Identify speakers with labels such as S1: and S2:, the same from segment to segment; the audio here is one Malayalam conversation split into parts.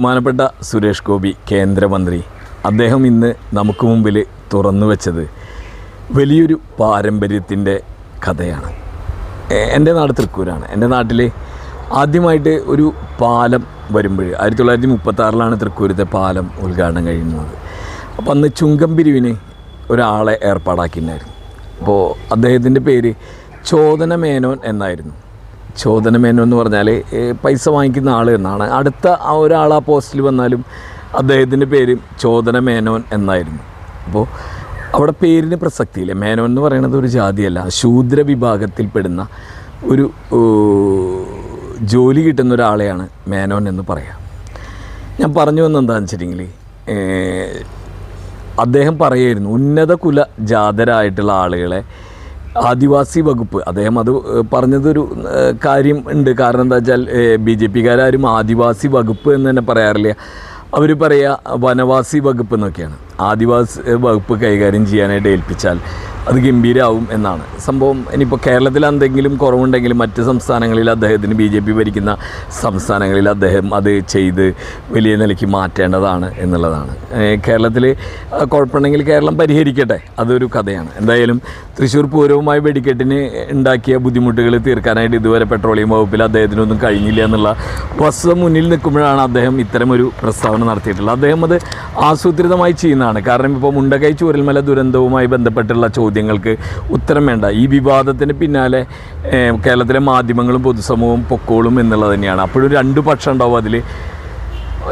S1: ബഹുമാനപ്പെട്ട സുരേഷ് ഗോപി കേന്ദ്രമന്ത്രി അദ്ദേഹം ഇന്ന് നമുക്ക് മുമ്പിൽ തുറന്നു വെച്ചത് വലിയൊരു പാരമ്പര്യത്തിന്റെ കഥയാണ്. എന്റെ നാട് തൃക്കൂരാണ്. എന്റെ നാട്ടിൽ ആദ്യമായിട്ട് ഒരു പാലം വരുമ്പോൾ ആയിരത്തി തൊള്ളായിരത്തി മുപ്പത്താറിലാണ് തൃക്കൂരത്തെ പാലം ഉദ്ഘാടനം കഴിയുന്നത്. അപ്പോൾ അന്ന് ചുങ്കം പിരിവിന് ഒരാളെ ഏർപ്പാടാക്കിയിട്ടുണ്ടായിരുന്നു. അപ്പോൾ അദ്ദേഹത്തിന്റെ പേര് ചോദന മേനോൻ എന്നായിരുന്നു. ചോദന മേനോൻ എന്ന് പറഞ്ഞാൽ പൈസ വാങ്ങിക്കുന്ന ആൾ എന്നാണ്. അടുത്ത ഒരാൾ ആ പോസ്റ്റിൽ വന്നാലും അദ്ദേഹത്തിന്റെ പേര് ചോദന മേനോൻ എന്നായിരുന്നു. അപ്പോൾ അവിടെ പേരിന് പ്രസക്തിയില്ല. മേനോൻ എന്ന് പറയുന്നത് ഒരു ജാതിയല്ല. ശൂദ്ര വിഭാഗത്തിൽപ്പെടുന്ന ഒരു ജോലി കിട്ടുന്ന ഒരാളെയാണ് മേനോൻ എന്ന് പറയാം. ഞാൻ പറഞ്ഞു വന്ന എന്താണെന്ന് വെച്ചിട്ടുണ്ടെങ്കിൽ അദ്ദേഹം പറയായിരുന്നു ഉന്നത കുല ജാതരായിട്ടുള്ള ആളുകളെ ആദിവാസി വകുപ്പ്. അദ്ദേഹം അത് പറഞ്ഞതൊരു കാര്യം ഉണ്ട്. കാരണം എന്താ വെച്ചാൽ ബി ജെ പിക്കാരും ആദിവാസി വകുപ്പ് എന്ന് തന്നെ പറയാറില്ല. അവർ പറയുക വനവാസി വകുപ്പ് എന്നൊക്കെയാണ്. ആദിവാസി വകുപ്പ് കൈകാര്യം ചെയ്യാനായിട്ട് ഏൽപ്പിച്ചാൽ അത് ഗംഭീരമാവും എന്നാണ്. സംഭവം ഇനിയിപ്പോൾ കേരളത്തിൽ എന്തെങ്കിലും കുറവുണ്ടെങ്കിലും മറ്റ് സംസ്ഥാനങ്ങളിൽ അദ്ദേഹത്തിന് ബി ജെ പി ഭരിക്കുന്ന സംസ്ഥാനങ്ങളിൽ അദ്ദേഹം അത് ചെയ്ത് വലിയ നിലയ്ക്ക് മാറ്റേണ്ടതാണ് എന്നുള്ളതാണ്. കേരളത്തിൽ കുഴപ്പമുണ്ടെങ്കിൽ കേരളം പരിഹരിക്കട്ടെ? അതൊരു കഥയാണ്. എന്തായാലും തൃശ്ശൂർ പൂരവുമായി വെടിക്കെട്ടിന് ഉണ്ടാക്കിയ ബുദ്ധിമുട്ടുകൾ തീർക്കാനായിട്ട് ഇതുവരെ പെട്രോളിയം വകുപ്പിൽ അദ്ദേഹത്തിനൊന്നും കഴിഞ്ഞില്ല എന്നുള്ള വസ്തുത മുന്നിൽ നിൽക്കുമ്പോഴാണ് അദ്ദേഹം ഇത്തരമൊരു പ്രസ്താവന നടത്തിയിട്ടുള്ളത്. അദ്ദേഹം അത് ആസൂത്രിതമായി ചെയ്യുന്നതാണ് കാരണം ഇപ്പോൾ മുണ്ടകൈ ചൂരൽമല ദുരന്തവുമായി ബന്ധപ്പെട്ടുള്ള ചോദ്യങ്ങൾക്ക് ഉത്തരം വേണ്ട. ഈ വിവാദത്തിന് പിന്നാലെ കേരളത്തിലെ മാധ്യമങ്ങളും പൊതുസമൂഹവും പൊക്കോളും എന്നുള്ളത് തന്നെയാണ്. അപ്പോഴും രണ്ട് പക്ഷം ഉണ്ടാവും അതിൽ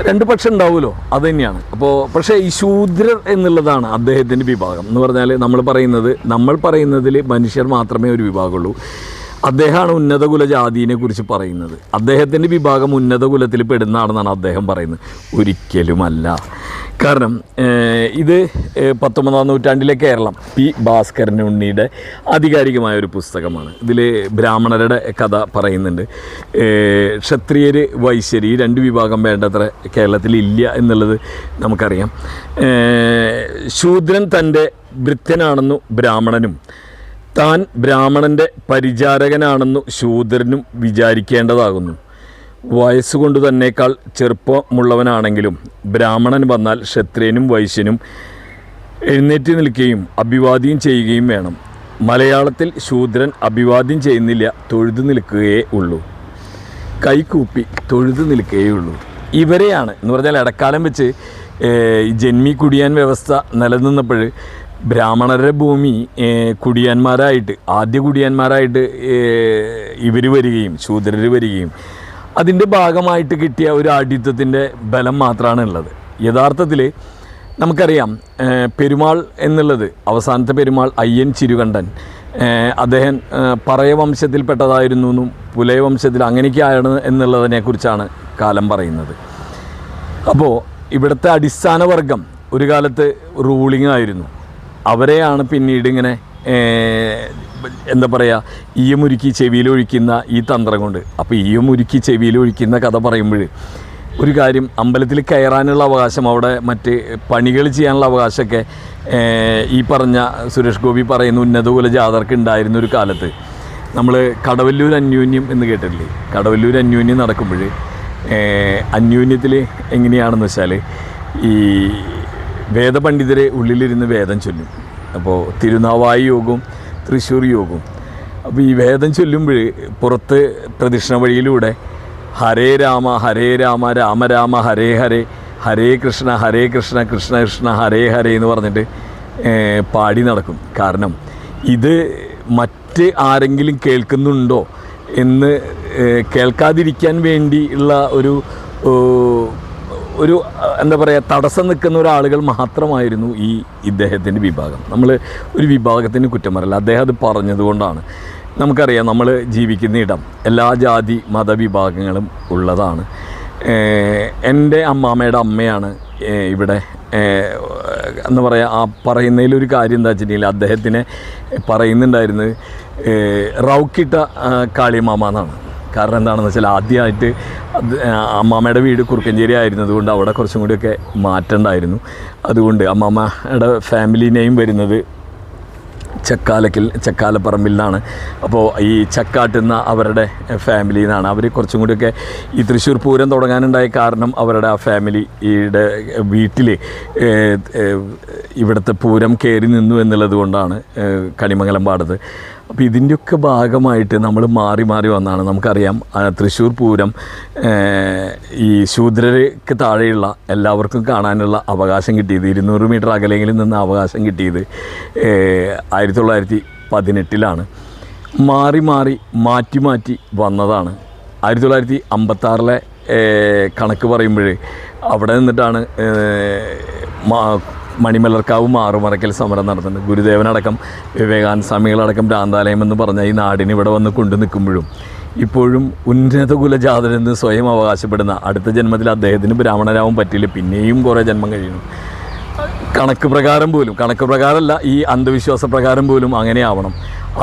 S1: രണ്ട് പക്ഷം ഉണ്ടാവുമല്ലോ അത് തന്നെയാണ്. അപ്പോൾ പക്ഷേ ഈ ശൂദ്രർ എന്നുള്ളതാണ് അദ്ദേഹത്തിന്റെ വിഭാഗം. എന്ന് പറഞ്ഞാൽ നമ്മൾ പറയുന്നത് നമ്മൾ പറയുന്നതിൽ മനുഷ്യർ മാത്രമേ ഒരു വിഭാഗമുള്ളൂ അദ്ദേഹമാണ് ഉന്നത കുല ജാതിയെ കുറിച്ച് പറയുന്നത്. അദ്ദേഹത്തിന്റെ വിഭാഗം ഉന്നതകുലത്തിൽ പെടുന്നതാണെന്നാണ് അദ്ദേഹം പറയുന്നത്. ഒരിക്കലുമല്ല. കാരണം ഇത് പത്തൊമ്പതാം നൂറ്റാണ്ടിലെ കേരളം പി ഭാസ്കരൻ ഉണ്ണിയുടെ ആധികാരികമായ ഒരു പുസ്തകമാണ്. ഇതിൽ ബ്രാഹ്മണരുടെ കഥ പറയുന്നുണ്ട്. ക്ഷത്രിയർ വൈശ്വരി രണ്ട് വിഭാഗം വേണ്ടത്ര കേരളത്തിൽ ഇല്ല എന്നുള്ളത് നമുക്കറിയാം. ശൂദ്രൻ തന്റെ വൃത്യനാണെന്നു ബ്രാഹ്മണനും താൻ ബ്രാഹ്മണന്റെ പരിചാരകനാണെന്നു ശൂദ്രനും വിചാരിക്കേണ്ടതാകുന്നു. വയസ്സുകൊണ്ട് തന്നേക്കാൾ ചെറുപ്പമുള്ളവനാണെങ്കിലും ബ്രാഹ്മണൻ വന്നാൽ ക്ഷത്രിയനും വൈശ്യനും എഴുന്നേറ്റ് നിൽക്കുകയും അഭിവാദ്യം ചെയ്യുകയും വേണം. മലയാളത്തിൽ ശൂദ്രൻ അഭിവാദ്യം ചെയ്യുന്നില്ല തൊഴുതു നിൽക്കുകയേ ഉള്ളൂ. കൈകൂപ്പി തൊഴുതു നിൽക്കുകയേ ഉള്ളൂ. ഇവരെയാണ് എന്ന് പറഞ്ഞാൽ ഇടക്കാലം വെച്ച് ജന്മി കുടിയാൻ വ്യവസ്ഥ നിലനിന്നപ്പോൾ ബ്രാഹ്മണരുടെ ഭൂമി കുടിയന്മാരായിട്ട് ആദ്യ കുടിയാന്മാരായിട്ട് ഇവർ വരികയും ശൂദ്രർ വരികയും അതിന്റെ ഭാഗമായിട്ട് കിട്ടിയ ഒരു ആഢ്യത്വത്തിന്റെ ബലം മാത്രമാണ് ഉള്ളത് യഥാർത്ഥത്തിൽ നമുക്കറിയാം പെരുമാൾ എന്നുള്ളത് അവസാനത്തെ പെരുമാൾ അയ്യൻ ചിരുകണ്ഠൻ അദ്ദേഹം പറയ വംശത്തിൽപ്പെട്ടതായിരുന്നു എന്നും പുലയ വംശത്തിൽ അങ്ങനെയൊക്കെയാണ് എന്നുള്ളതിനെക്കുറിച്ചാണ് കാലം പറയുന്നത്. അപ്പോൾ ഇവിടുത്തെ അടിസ്ഥാന വർഗം ഒരു കാലത്ത് റൂളിംഗ് ആയിരുന്നു. അവരെയാണ് പിന്നീട് ഇങ്ങനെ എന്താ പറയുക ഈയമുരുക്കി ചെവിയിലൊഴിക്കുന്ന ഈ തന്ത്രം കൊണ്ട്. അപ്പോൾ ഈയമുരുക്കി ചെവിയിലൊഴിക്കുന്ന കഥ പറയുമ്പോൾ ഒരു കാര്യം അമ്പലത്തിൽ കയറാനുള്ള അവകാശം അവിടെ മറ്റ് പണികൾ ചെയ്യാനുള്ള അവകാശമൊക്കെ ഈ പറഞ്ഞ സുരേഷ് ഗോപി പറയുന്ന ഉന്നതകുല ജാതർക്ക് ഉണ്ടായിരുന്ന ഒരു കാലത്ത്. നമ്മൾ കടവല്ലൂർ അന്യോന്യം എന്ന് കേട്ടിട്ടില്ലേ? കടവല്ലൂർ അന്യോന്യം നടക്കുമ്പോൾ അന്യോന്യത്തിൽ എങ്ങനെയാണെന്ന് വെച്ചാൽ ഈ വേദപണ്ഡിതരെ ഉള്ളിലിരുന്ന് വേദം ചൊല്ലും. അപ്പോൾ തിരുനാവായി യോഗവും തൃശ്ശൂർ യോഗവും അപ്പോൾ ഈ വേദം ചൊല്ലുമ്പോൾ പുറത്ത് പ്രദക്ഷിണ വഴിയിലൂടെ ഹരേ രാമ ഹരേ രാമ രാമ രാമ ഹരേ ഹരേ ഹരേ കൃഷ്ണ ഹരേ കൃഷ്ണ കൃഷ്ണ കൃഷ്ണ ഹരേ ഹരേ എന്ന് പറഞ്ഞിട്ട് പാടി നടക്കും. കാരണം ഇത് മറ്റ് ആരെങ്കിലും കേൾക്കുന്നുണ്ടോ എന്ന് കേൾക്കാതിരിക്കാൻ വേണ്ടിയുള്ള ഒരു ഒരു എന്താ പറയുക തടസ്സം നിൽക്കുന്ന ഒരാളുകൾ മാത്രമായിരുന്നു ഈ ഇദ്ദേഹത്തിന്റെ വിഭാഗം. നമ്മൾ ഒരു വിഭാഗത്തിന് കുറ്റം പറയില്ല അദ്ദേഹം അത് പറഞ്ഞതുകൊണ്ടാണ് നമുക്കറിയാം നമ്മൾ ജീവിക്കുന്ന ഇടം എല്ലാ ജാതി മതവിഭാഗങ്ങളും ഉള്ളതാണ്. എന്റെ അമ്മാമ്മയുടെ അമ്മയാണ് ഇവിടെ എന്താ പറയുക ആ പറയുന്നതിലൊരു കാര്യം എന്താ വെച്ചിട്ടുണ്ടെങ്കിൽ അദ്ദേഹത്തിനെ പറയുന്നുണ്ടായിരുന്നത് റൗക്കിട്ട കാളിമാമ എന്നാണ്. കാരണം എന്താണെന്ന് വെച്ചാൽ ആദ്യമായിട്ട് അമ്മാമ്മയുടെ വീട് കുറുക്കഞ്ചേരി ആയിരുന്നതുകൊണ്ട് അവിടെ കുറച്ചും കൂടിയൊക്കെ മാറ്റേണ്ടായിരുന്നു അതുകൊണ്ട് അമ്മാമ്മയുടെ ഫാമിലി നെയിം വരുന്നത് ചക്കാലക്കിൽ ചക്കാലപ്പറമ്പിൽ നിന്നാണ് അപ്പോൾ ഈ ചക്കാട്ടുന്ന അവരുടെ ഫാമിലിയിൽ നിന്നാണ്. അവർ കുറച്ചും കൂടിയൊക്കെ ഈ തൃശ്ശൂർ പൂരം തുടങ്ങാനുണ്ടായ കാരണം അവരുടെ ആ ഫാമിലിയുടെ വീട്ടിൽ ഇവിടുത്തെ പൂരം കയറി നിന്നു എന്നുള്ളത് കൊണ്ടാണ് കണിമംഗലം പാടത്ത്. അപ്പോൾ ഇതിന്റെയൊക്കെ ഭാഗമായിട്ട് നമ്മൾ മാറി മാറി വന്നാണ്. നമുക്കറിയാം തൃശ്ശൂർ പൂരം ഈ ശൂദ്രർക്ക് താഴെയുള്ള എല്ലാവർക്കും കാണാനുള്ള അവകാശം കിട്ടിയത് ഇരുന്നൂറ് മീറ്റർ അകലെങ്കിലും നിന്ന് അവകാശം കിട്ടിയത് ആയിരത്തി തൊള്ളായിരത്തി പതിനെട്ടിലാണ് മാറി മാറി മാറ്റി മാറ്റി വന്നതാണ്. ആയിരത്തി തൊള്ളായിരത്തി അമ്പത്താറിലെ കണക്ക് പറയുമ്പോൾ അവിടെ നിന്നിട്ടാണ് മണിമലർക്കാവ് മാറുമറയ്ക്കൽ സമരം നടത്തുന്നത്. ഗുരുദേവനടക്കം വിവേകാനന്ദ സ്വാമികളടക്കം ഭ്രാന്താലയം എന്ന് പറഞ്ഞ ഈ നാടിന് ഇവിടെ വന്ന് കൊണ്ടു നിൽക്കുമ്പോഴും ഇപ്പോഴും ഉന്നത കുലജാതരെന്ന് സ്വയം അവകാശപ്പെടുന്ന അടുത്ത ജന്മത്തിൽ അദ്ദേഹത്തിന് ബ്രാഹ്മണരാവും പറ്റില്ല. പിന്നെയും കുറേ ജന്മം കഴിയണം കണക്ക് പ്രകാരം പോലും കണക്ക് പ്രകാരമല്ല ഈ അന്ധവിശ്വാസ പ്രകാരം പോലും അങ്ങനെ ആവണം.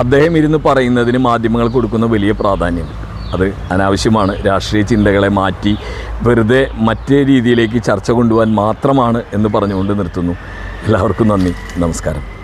S1: അദ്ദേഹം ഇരുന്ന് പറയുന്നതിന് മാധ്യമങ്ങൾ കൊടുക്കുന്ന വലിയ പ്രാധാന്യം. അത് അനാവശ്യമാണ്. രാഷ്ട്രീയ ചിന്തകളെ മാറ്റി വെറുതെ മറ്റേ രീതിയിലേക്ക് ചർച്ച കൊണ്ടുപോകാൻ മാത്രമാണ് എന്ന് പറഞ്ഞുകൊണ്ട് നിർത്തുന്നു. എല്ലാവർക്കും നന്ദി. നമസ്കാരം.